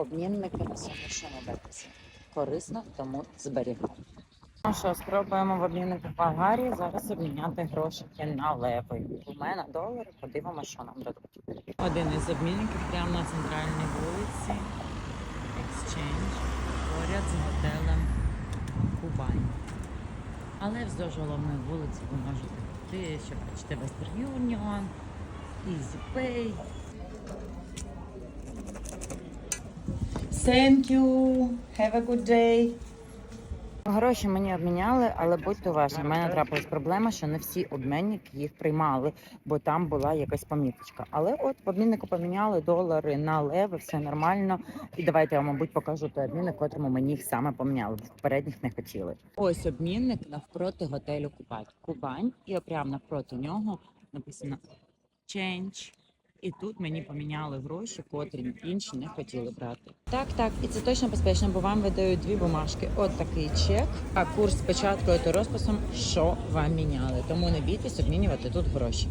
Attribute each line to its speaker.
Speaker 1: обмінники на сумішому бетесі. Корисно, тому зберігаю. Ну що, спробуємо в обмінниках Болгарії зараз обміняти грошики на леви. У мене долари, подивимося, що нам дадуть. Один із обмінників прямо на центральній вулиці. Exchange поряд з готелем Кубань. Але вздовж головної вулиці ви можете піти, що бачите Western Union, EasyPay. Thank you. Have a good day. Гроші мені обміняли, але будьте уважні, в мене трапилась проблема, що не всі обмінники їх приймали, бо там була якась поміточка. Але от в обміннику поміняли долари на леви, все нормально. І давайте я мабуть, покажу той обмінник, котрому мені їх саме поміняли, в попередніх не хотіли. Ось обмінник навпроти готелю Кубань. Кубань, і прямо навпроти нього написано Change. І тут мені поміняли гроші, котрі інші не хотіли брати. Так, так, і це точно безпечно, бо вам видають дві бумажки. От такий чек, а курс з початкою та розписом, що вам міняли. Тому не бійтесь обмінювати тут гроші.